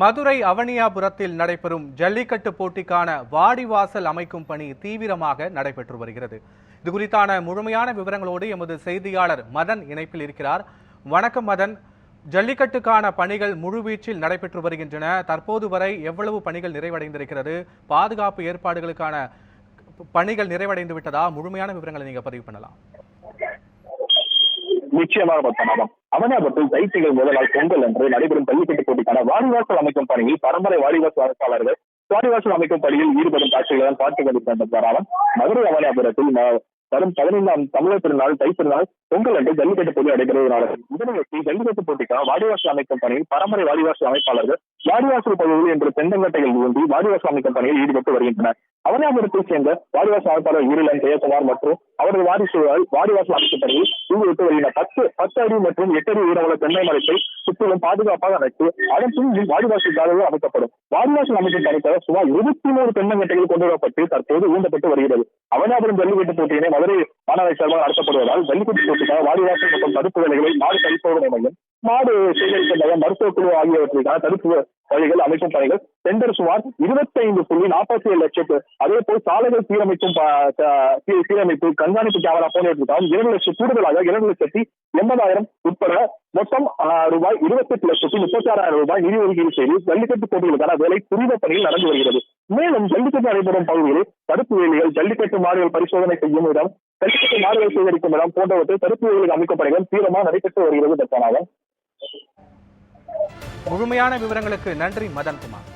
மதுரை அவனியாபுரத்தில் நடைபெறும் ஜல்லிக்கட்டு போட்டிக்கான வாடிவாசல் அமைக்கும் பணி தீவிரமாக நடைபெற்று வருகிறது. இது குறித்தான முழுமையான விவரங்களோடு எமது செய்தியாளர் மதன் இணைப்பில் இருக்கிறார். வணக்கம் மதன். ஜல்லிக்கட்டுக்கான பணிகள் முழுவீச்சில் நடைபெற்று வருகின்றன. தற்போது வரை எவ்வளவு பணிகள் நிறைவடைந்திருக்கிறது? பாதுகாப்பு ஏற்பாடுகளுக்கான பணிகள் நிறைவடைந்து விட்டதா முழுமையான விவரங்களை நீங்க பதிவு பண்ணலாம். நிச்சயமாக பத்தனாகும் தைத்திகள் முதல் நாள் பொங்கல் என்று நடைபெறும் ஜல்லிக்கட்டு போட்டிக்கான வாடிவாசல் அமைக்கும் பணியில் பரம்பரை வாடிவாசல் அரசாளர்கள் வாடிவாசல் அமைக்கும் பணியில் ஈடுபடும் காட்சிகளை தான் பார்த்து கொண்டிருக்கின்றனர் மதுரை அவனியாபுரத்தில் வரும் பதினைந்தாம் தமிழர் திருநாள் தைத்திருநாள் பொங்கல் என்று ஜல்லிக்கட்டு போட்டி நடைபெறுவதாக இதனையொட்டி ஜல்லிக்கட்டு போட்டிக்கான வாடிவாசல் அமைக்கும் பணியில் பரம்பரை வாடிவாசல் அமைப்பாளர்கள் வாடிவாசல் பகுதியில் இன்று தென்னங்கட்டைகள் ஊன்றி வாடிவாசல் கம்பெனியில் ஈடுபட்டு வருகின்றனர். அவனியாபுரத்தைச் சேர்ந்த வாடிவாசல் அமைப்பாளர் ஈரிலன் ஜெயக்குமார் மற்றும் அவரது வாரிசுகள் வாடிவாசல் அமைக்கும் ஈடுபட்டு வருகின்ற பத்து பத்து அடி மற்றும் எட்டு அடி உயரமுள்ள தென்னை மரத்தை சுற்றிலும் பாதுகாப்பாக அமைத்து அதன் பின் வாடிவாசலுக்காகவே அமைக்கப்படும். வாடிவாசல் அமைக்கும் பணிக்காக சுமார் இருபத்தி மூணு தென்னங்கட்டைகள் கொண்டு வரப்பட்டு தற்போது ஊண்டப்பட்டு வருகிறது. அவனியாபுரம் ஜல்லிக்கட்டு போட்டியினை மதுரை மாநகர சார்பாக நடத்தப்படுவதால் ஜல்லிக்கட்டு போட்டிக்காக வாடிவாசல் மற்றும் தடுப்பு வேலைகளை நாடு பரிசோதனை மையம் மாடு சேகரிப்பு மருத்துவ குழு ஆகியவற்றிற்கான தடுப்பு வழிகள் அமைக்கும் பணிகள் டெண்டர் சுமார் இருபத்தி ஐந்து புள்ளி நாற்பத்தி ஏழு லட்சத்து அதே போல் சாலைகள் சீரமைக்கும் சீரமைப்பு கண்காணிப்பு கேமரா போன்றவற்றுக்காக இரண்டு லட்சம் கூடுதலாக இரண்டு லட்சத்தி எண்பதாயிரம் உட்பட மொத்தம் ரூபாய் இருபத்தி எட்டு லட்சத்தி முப்பத்தி ஆறாயிரம் ரூபாய் நிதி ஒதுக்கீடு செய்து ஜல்லிக்கட்டு போட்டிகளுக்கான வேலை துரித பணியில் நடந்து வருகிறது. மேலும் ஜல்லிக்கட்டு நடைபெறும் பகுதிகளில் தடுப்பு வேலிகள் ஜல்லிக்கட்டு மாடுகள் பரிசோதனை செய்யும் இடம் ஜல்லிக்கட்டு மாடுகள் சேகரிக்கும் இடம் போன்றவற்றை தடுப்பு வேலிகள் அமைக்கும் பணிகள் தீவிரமாக நடைபெற்று வருகிறது. தற்காலாக முழுமையான விவரங்களுக்கு நன்றி மதன்குமார்